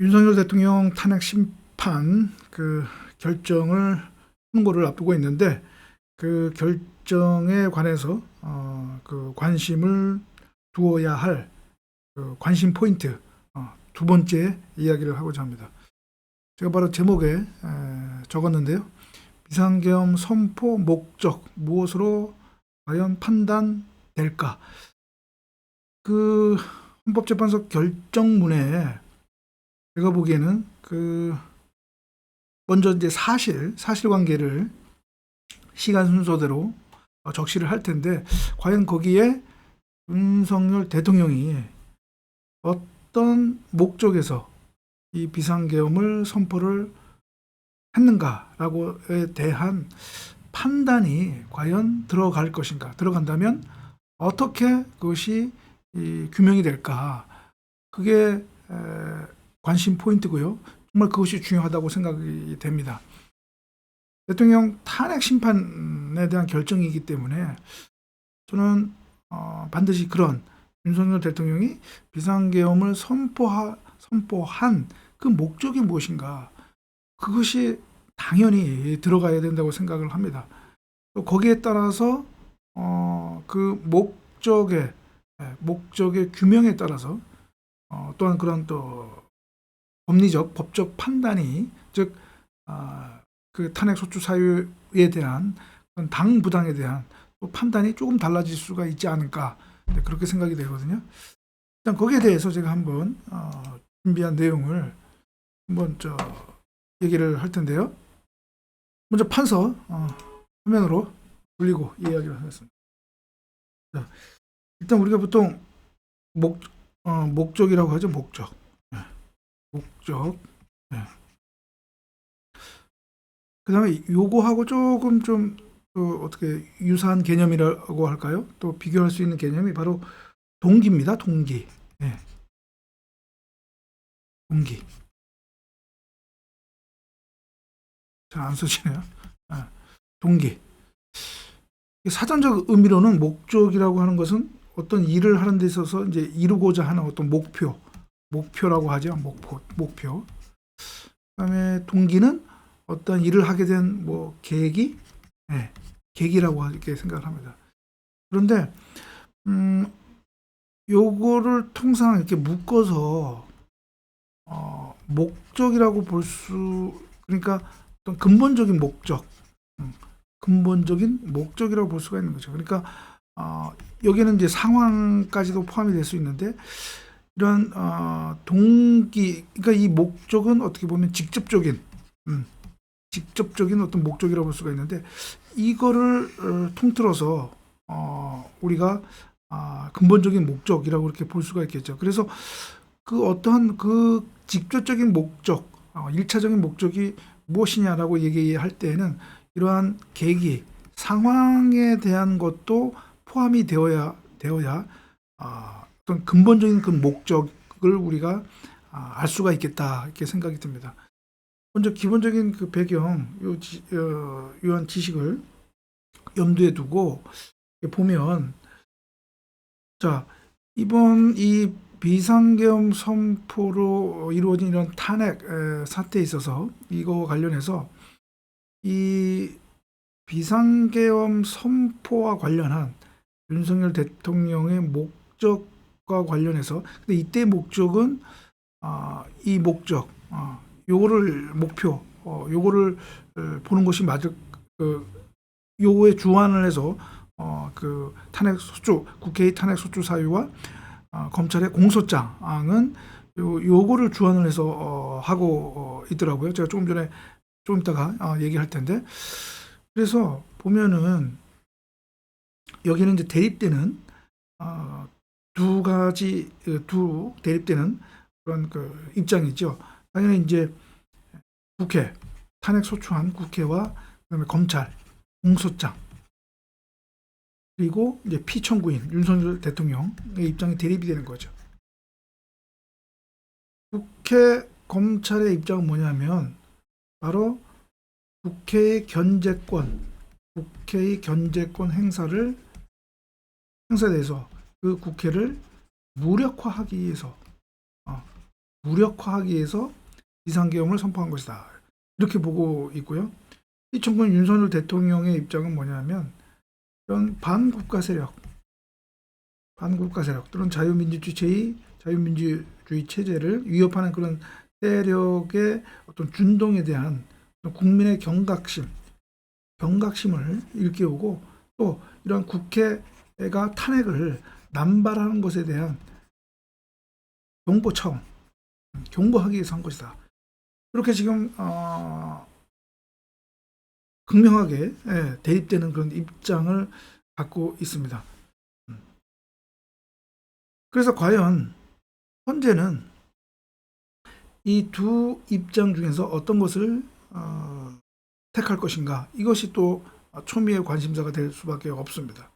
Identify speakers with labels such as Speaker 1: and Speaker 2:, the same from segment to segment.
Speaker 1: 윤석열 대통령 탄핵 심판 그 결정을 선고를 앞두고 있는데 그 결정에 관해서 어, 그 관심을 두어야 할 그 관심 포인트 어, 두 번째 이야기를 하고자 합니다. 제가 바로 제목에 에, 적었는데요. 비상계엄 선포 목적 무엇으로 과연 판단될까? 그 헌법재판소 결정문에 제가 보기에는 그 먼저 이제 사실 사실관계를 시간 순서대로 어, 적시를 할 텐데 과연 거기에 윤석열 대통령이 어떤 목적에서 이 비상계엄을 선포를 했는가라고에 대한 판단이 과연 들어갈 것인가 들어간다면 어떻게 그것이 이 규명이 될까? 그게 에, 관심 포인트고요 정말 그것이 중요하다고 생각이 됩니다 대통령 탄핵 심판에 대한 결정이기 때문에 저는 어, 반드시 그런 윤석열 대통령이 비상계엄을 선포하, 선포한 그 목적이 무엇인가 그것이 당연히 들어가야 된다고 생각을 합니다. 또 거기에 따라서 어, 그 목적의 예, 목적의 규명에 따라서 어, 또한 그런 또 법리적 법적 판단이 즉 아, 그 탄핵 소추 사유에 대한 당 부당에 대한 또 판단이 조금 달라질 수가 있지 않을까 네, 그렇게 생각이 되거든요. 일단 거기에 대해서 제가 한번 어, 준비한 내용을 한번 저 얘기를 할 텐데요. 먼저 판서 어, 화면으로 돌리고 이야기를 하겠습니다. 자, 일단 우리가 보통 목 어, 목적이라고 하죠 목적. 네, 목적. 네. 그 다음에 요거하고 조금 좀그 어떻게 유사한 개념이라고 할까요? 또 비교할 수 있는 개념이 바로 동기입니다. 동기. 네. 동기. 잘 안 쓰시네요. 아, 동기. 사전적 의미로는 목적이라고 하는 것은 어떤 일을 하는 데 있어서 이제 이루고자 하는 어떤 목표, 목표라고 하죠. 목표, 목표. 그다음에 동기는 어떤 일을 하게 된 뭐 계기, 네, 계기라고 이렇게 생각을 합니다. 그런데 음, 요거를 통상 이렇게 묶어서 어, 목적이라고 볼 수 그러니까 어떤 근본적인 목적, 음, 근본적인 목적이라고 볼 수가 있는 거죠. 그러니까 어, 여기는 이제 상황까지도 포함이 될 수 있는데 이런 어, 동기, 그러니까 이 목적은 어떻게 보면 직접적인, 음, 직접적인 어떤 목적이라고 볼 수가 있는데 이거를 어, 통틀어서 어, 우리가 아, 근본적인 목적이라고 이렇게 볼 수가 있겠죠. 그래서 그 어떠한 그 직접적인 목적, 어, 1차적인 목적이 무엇이냐라고 얘기할 때에는 이러한 계기, 상황에 대한 것도 포함이 되어야 되어야 아, 어떤 근본적인 그 목적을 우리가 아, 알 수가 있겠다 이렇게 생각이 듭니다. 먼저 기본적인 그 배경, 요 지, 어, 요한 지식을 염두에 두고 보면 자 이번 이 비상계엄 선포로 이루어진 이런 탄핵 에, 사태에 있어서 이거 관련해서 이 비상계엄 선포와 관련한 윤석열 대통령의 목적 과 관련해서 근데 이때 목적은 아, 이 목적 아, 요거를 목표 어, 요거를 어, 보는 것이 맞을 그 요거에 주안을 해서 어, 그 탄핵 소추 국회의 탄핵 소추 사유와 어, 검찰의 공소장은 요, 요거를 주안을 해서 어, 하고 어, 있더라고요. 제가 조금 전에 좀 이따가 어, 얘기할 텐데 그래서 보면은 여기는 이제 대립되는 어, 두 가지 그두 대립되는 그런 그 입장이죠. 당연히 이제 국회 탄핵 소추한 국회와 그다음에 검찰 공소장 그리고 이제 피청구인 윤석열 대통령의 입장이 대립이 되는 거죠. 국회 검찰의 입장은 뭐냐면 바로 국회의 견제권, 국회의 견제권 행사를 행사에 대해서 그 국회를 무력화하기 위해서 어, 무력화하기 위해서 비상계엄을 선포한 것이다. 이렇게 보고 있고요. 이 청군 윤석열 대통령의 입장은 뭐냐면 이런 반국가 세력, 반국가 세력 또는 자유민주주의 자유민주주의 체제를 위협하는 그런 세력의 어떤 준동에 대한 국민의 경각심, 경각심을 일깨우고 또 이런 국회가 탄핵을 남발하는 것에 대한 경고 차원, 경고하기 위해서 한 것이다. 이렇게 지금 어, 극명하게 예, 대립되는 그런 입장을 갖고 있습니다. 음. 그래서 과연 현재는 이 두 입장 중에서 어떤 것을 어, 택할 것인가 이것이 또 초미의 관심사가 될 수밖에 없습니다.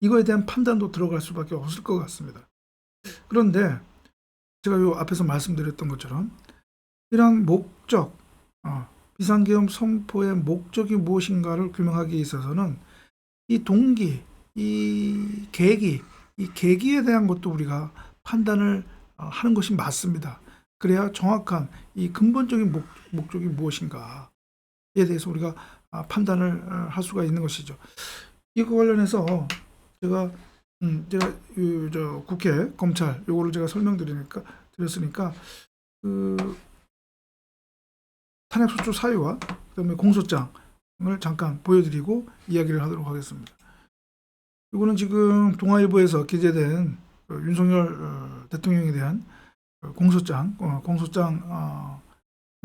Speaker 1: 이거에 대한 판단도 들어갈 수밖에 없을 것 같습니다. 그런데 제가 요 앞에서 말씀드렸던 것처럼 이러한 목적, 어, 비상계엄 선포의 목적이 무엇인가를 규명하기 있어서는 이 동기, 이 계기, 이 계기에 대한 것도 우리가 판단을 어, 하는 것이 맞습니다. 그래야 정확한 이 근본적인 목, 목적이 무엇인가에 대해서 우리가 아, 판단을 어, 할 수가 있는 것이죠. 이거 관련해서 제가 음, 제가 이, 저 국회 검찰 요거를 제가 설명드리니까 드렸으니까 그 탄핵 소추 사유와 그다음에 공소장을 잠깐 보여드리고 이야기를 하도록 하겠습니다. 이거는 지금 동아일보에서 기재된 그 윤석열 어, 대통령에 대한 어, 공소장, 어, 공소장을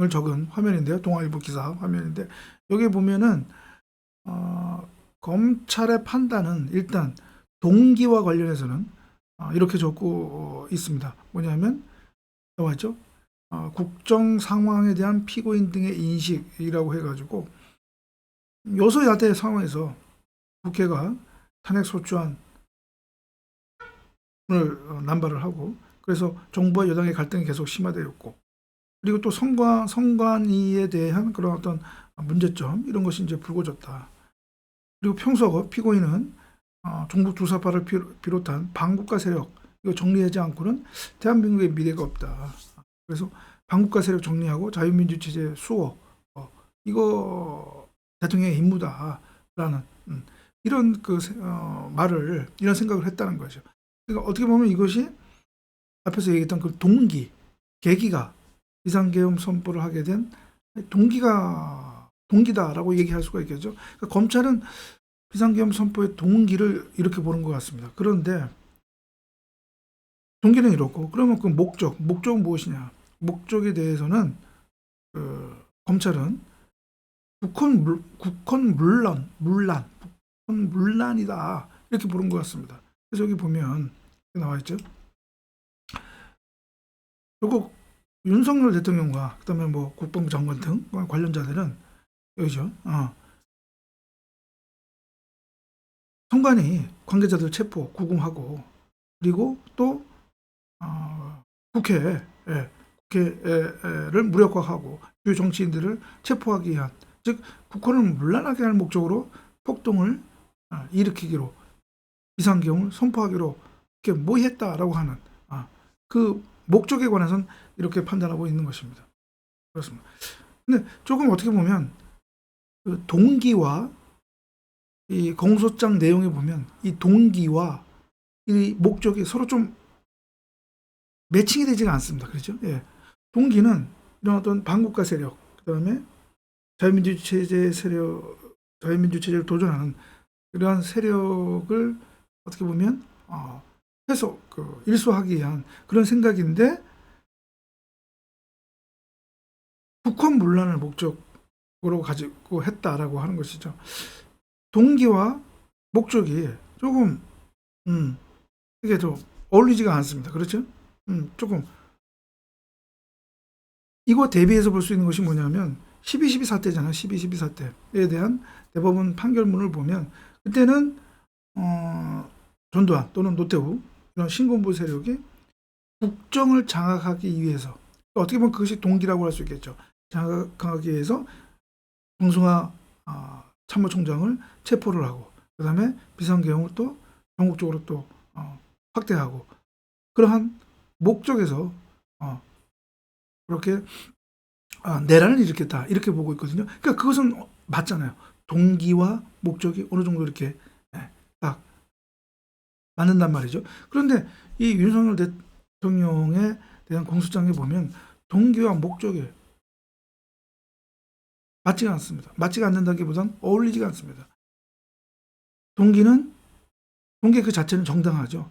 Speaker 1: 적은 화면인데요. 동아일보 기사 화면인데 여기 보면은 어, 검찰의 판단은 일단 동기와 관련해서는 어, 이렇게 적고 어, 있습니다. 뭐냐면 나와 있죠. 어, 국정 상황에 대한 피고인 등의 인식이라고 해가지고 여소야대 상황에서 국회가 탄핵 소추안을 어, 남발을 하고 그래서 정부와 여당의 갈등이 계속 심화되었고 그리고 또 선관 선관위에 대한 그런 어떤 문제점 이런 것이 이제 불거졌다. 그리고 평소 피고인은 어, 종북 주사파를 비롯- 비롯한 반국가 세력 이거 정리하지 않고는 대한민국의 미래가 없다. 그래서 반국가 세력 정리하고 자유민주 체제 수호 어, 이거 대통령의 임무다라는 음, 이런 그 세- 어, 말을 이런 생각을 했다는 거죠. 그러니까 어떻게 보면 이것이 앞에서 얘기했던 그 동기 계기가 비상계엄 선포를 하게 된 동기가 동기다라고 얘기할 수가 있겠죠. 그러니까 검찰은 비상계엄 선포의 동기를 이렇게 보는 것 같습니다. 그런데 동기는 이렇고 그러면 그 목적, 목적은 무엇이냐? 목적에 대해서는 그 검찰은 국헌 물, 국헌 물란, 물란, 국헌 물란이다 이렇게 보는 것 같습니다. 그래서 여기 보면 나와 있죠. 그리고 윤석열 대통령과 그다음에 뭐 국방부 장관 등 관련자들은 여기죠. 어. 선관위 관계자들 체포, 구금하고 그리고 또 어, 국회, 예, 국회를 무력화하고 주요 정치인들을 체포하기 위한 즉 국회를 물러나게 할 목적으로 폭동을 어, 일으키기로 비상경을 선포하기로 이렇게 모의했다라고 하는 아, 그 목적에 관해서는 이렇게 판단하고 있는 것입니다. 그렇습니다. 근데 조금 어떻게 보면 그 동기와 이 공소장 내용에 보면 이 동기와 이 목적이 서로 좀 매칭이 되지가 않습니다. 그렇죠? 예. 동기는 이런 어떤 반국가 세력, 그다음에 자유민주 체제 세력, 자유민주 체제를 도전하는 그러한 세력을 어떻게 보면 어, 해서 그 일소하기 위한 그런 생각인데 북한 문란을 목적 으로 가지고 했다라고 하는 것이죠. 동기와 목적이 조금 음 이게 좀 어울리지가 않습니다. 그렇죠? 음 조금 이거 대비해서 볼 수 있는 것이 뭐냐면 12.12 사태잖아요. 12.12 사태에 대한 대법원 판결문을 보면 그때는 어, 전두환 또는 노태우 이런 신군부 세력이 국정을 장악하기 위해서 어떻게 보면 그것이 동기라고 할 수 있겠죠. 장악하기 위해서 정승화 아, 참모총장을 체포를 하고 그다음에 비상계엄을 또 전국적으로 또 어, 확대하고 그러한 목적에서 어, 그렇게 아, 내란을 일으켰다 이렇게 보고 있거든요. 그러니까 그것은 맞잖아요. 동기와 목적이 어느 정도 이렇게 예, 딱 맞는단 말이죠. 그런데 이 윤석열 대통령에 대한 공소장에 보면 동기와 목적이 맞지가 않습니다. 맞지가 않는다기보단 어울리지가 않습니다. 동기는 동기 그 자체는 정당하죠.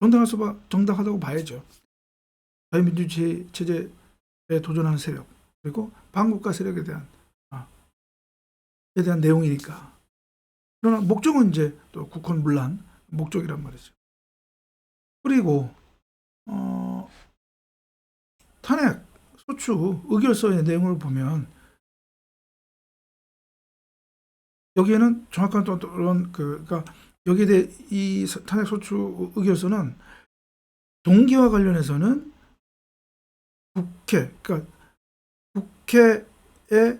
Speaker 1: 정당할 수 정당하다고 봐야죠. 자유민주주의 체제에 도전하는 세력 그리고 반국가 세력에 대한 아, 에 대한 내용이니까. 그러나 목적은 이제 또 국헌 문란 목적이란 말이죠. 그리고 어, 탄핵 소추 의결서의 내용을 보면 여기에는 정확한 또 그런 그 그러니까 여기에 대해 이 서- 탄핵 소추 의결서는 동기와 관련해서는 국회 그러니까 국회의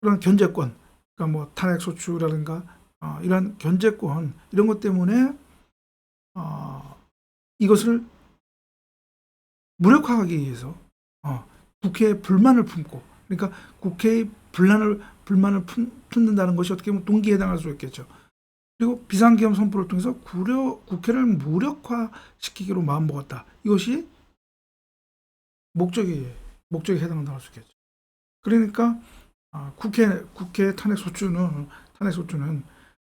Speaker 1: 그런 견제권 그러니까 뭐 탄핵 소추라든가 어, 이런 견제권 이런 것 때문에 어, 이것을 무력화하기 위해서 어, 국회에 불만을 품고 그러니까 국회의 불만을 불만을 품, 품는다는 것이 어떻게 보면 동기에 해당할 수 있겠죠. 그리고 비상계엄 선포를 통해서 구려, 국회를 무력화시키기로 마음먹었다. 이것이 목적이 목적에 해당한다고 할 수 있겠죠. 그러니까 아, 국회 국회 탄핵 소추는 탄핵 소추는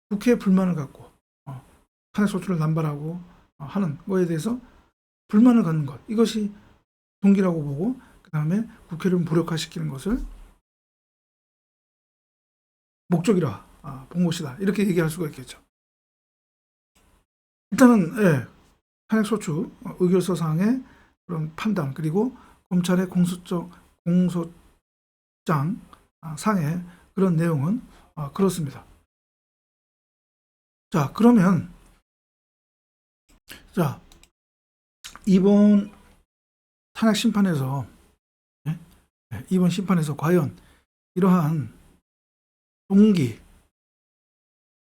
Speaker 1: 국회의 불만을 갖고 어, 탄핵 소추를 남발하고 어, 하는 거에 대해서 불만을 갖는 것 이것이 동기라고 보고 그 다음에 국회를 무력화시키는 것을 목적이라 아, 본 것이다 이렇게 얘기할 수가 있겠죠. 일단은 예, 탄핵 소추 어, 의결서상의 그런 판단 그리고 검찰의 공소장 공소장 아, 상의 그런 내용은 아, 그렇습니다. 자 그러면 자 이번 탄핵 심판에서 예? 예, 이번 심판에서 과연 이러한 동기.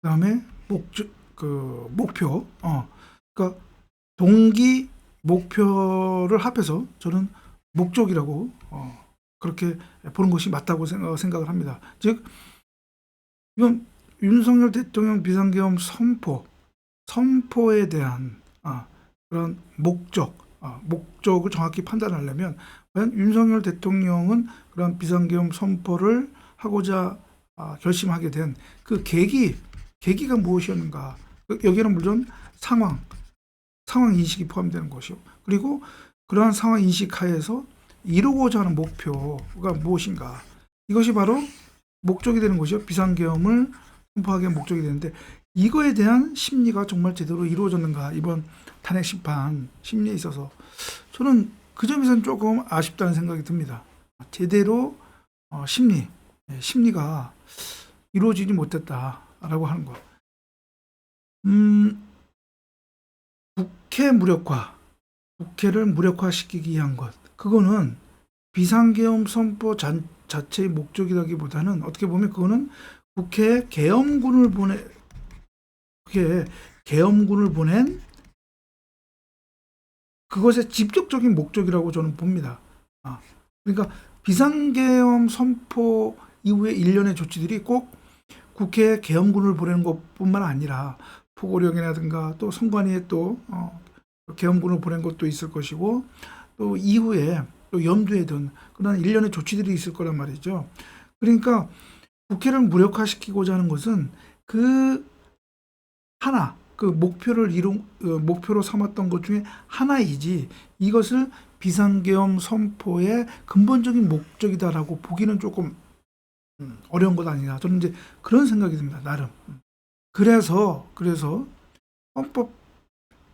Speaker 1: 그다음에 목적 그 목표. 어. 그러니까 동기 목표를 합해서 저는 목적이라고 어 그렇게 보는 것이 맞다고 생각, 생각 을 합니다. 즉 이건 윤석열 대통령 비상계엄 선포 선포에 대한 아, 그런 목적 아, 목적을 정확히 판단하려면 과연 윤석열 대통령은 그런 비상계엄 선포를 하고자 아, 결심하게 된 그 계기 계기가 무엇이었는가? 그- 여기에는 물론 상황 상황 인식이 포함되는 것이요. 그리고 그러한 상황 인식 하에서 이루고자 하는 목표가 무엇인가? 이것이 바로 목적이 되는 것이요. 비상계엄을 선포하기 목적이 되는데 이거에 대한 심리가 정말 제대로 이루어졌는가? 이번 탄핵 심판 심리에 있어서 저는 그 점에서는 조금 아쉽다는 생각이 듭니다. 제대로 어, 심리 예, 심리가 이루어지지 못했다라고 하는 것. 음, 국회 무력화, 국회를 무력화시키기 위한 것. 그거는 비상계엄 선포 자, 자체의 목적이라기보다는 어떻게 보면 그거는 국회에 계엄군을 보내 국회에 계엄군을 보낸 그것의 직접적인 목적이라고 저는 봅니다. 아, 그러니까 비상계엄 선포 이후의 일련의 조치들이 꼭 국회에 계엄군을 보내는 것뿐만 아니라 포고령이라든가 또 선관위에 또 어, 계엄군을 보낸 것도 있을 것이고 또 이후에 또 염두에 둔 그런 일련의 조치들이 있을 거란 말이죠. 그러니까 국회를 무력화시키고자 하는 것은 그 하나 그 목표를 이룬 어, 목표로 삼았던 것 중에 하나이지 이것을 비상계엄 선포의 근본적인 목적이다라고 보기는 조금 음, 어려운 것 아니냐. 저는 이제 그런 생각이 듭니다 나름. 그래서 그래서 헌법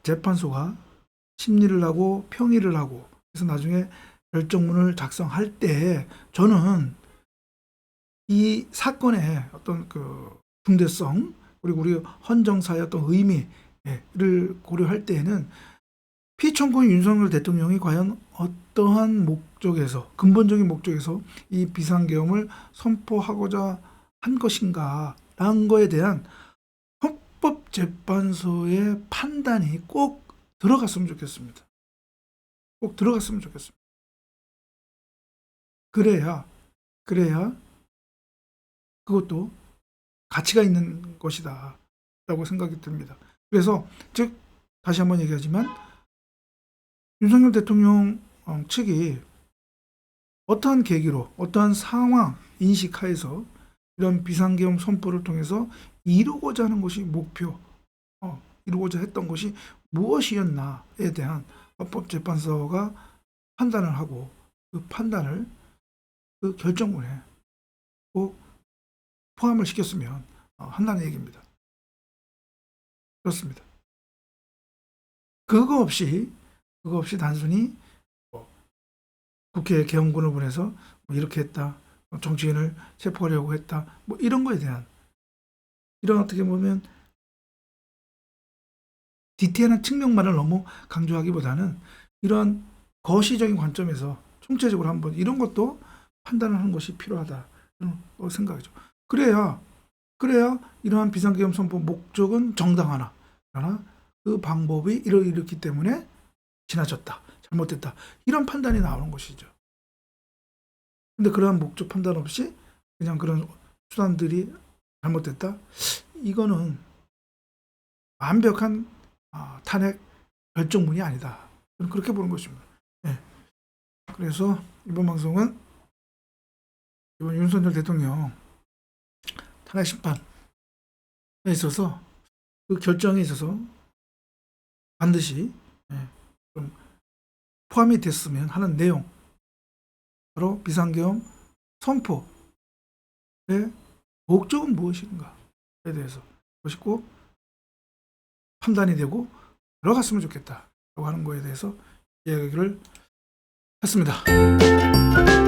Speaker 1: 재판소가 심리를 하고 평의를 하고 그래서 나중에 결정문을 작성할 때 저는 이 사건의 어떤 그 중대성 그리고 우리 헌정사의 어떤 의미를 고려할 때에는 피청구인 윤석열 대통령이 과연 어떠한 목적에서 근본적인 목적에서 이 비상계엄을 선포하고자 한 것인가라는 거에 대한 헌법재판소의 판단이 꼭 들어갔으면 좋겠습니다. 꼭 들어갔으면 좋겠습니다. 그래야 그래야 그것도 가치가 있는 것이다라고 생각이 듭니다. 그래서 즉 다시 한번 얘기하지만 윤석열 대통령 어, 측이 어떠한 계기로 어떠한 상황 인식하에서 이런 비상계엄 선포를 통해서 이루고자 하는 것이 목표, 어, 이루고자 했던 것이 무엇이었나에 대한 헌법재판소가 판단을 하고 그 판단을 그 결정문에 꼭 포함을 시켰으면 어, 한다는 얘기입니다. 그렇습니다. 그거 없이 그거 없이 단순히 뭐 국회 개헌군을 보내서 뭐 이렇게 했다, 뭐 정치인을 체포하려고 했다, 뭐 이런 거에 대한 이런 어떻게 보면 디테일한 측면만을 너무 강조하기보다는 이런 거시적인 관점에서 총체적으로 한번 이런 것도 판단을 하는 것이 필요하다 거 생각이죠. 그래야 그래야 이러한 비상계엄 선포 목적은 정당하나 그러나 그 방법이 이러 이렇기 때문에 지나쳤다 잘못됐다 이런 판단이 나오는 것이죠. 근데 그러한 목적 판단 없이 그냥 그런 수단들이 잘못됐다 이거는 완벽한 아, 탄핵 결정문이 아니다. 저는 그렇게 보는 것입니다. 예. 그래서 이번 방송은 이번 윤석열 대통령 탄핵 심판에 있어서 그 결정에 있어서 반드시 포함이 됐으면 하는 내용 바로 비상계엄 선포의 목적은 무엇인가에 대해서 꼭 판단이 되고 들어갔으면 좋겠다라고 하는 거에 대해서 이야기를 했습니다.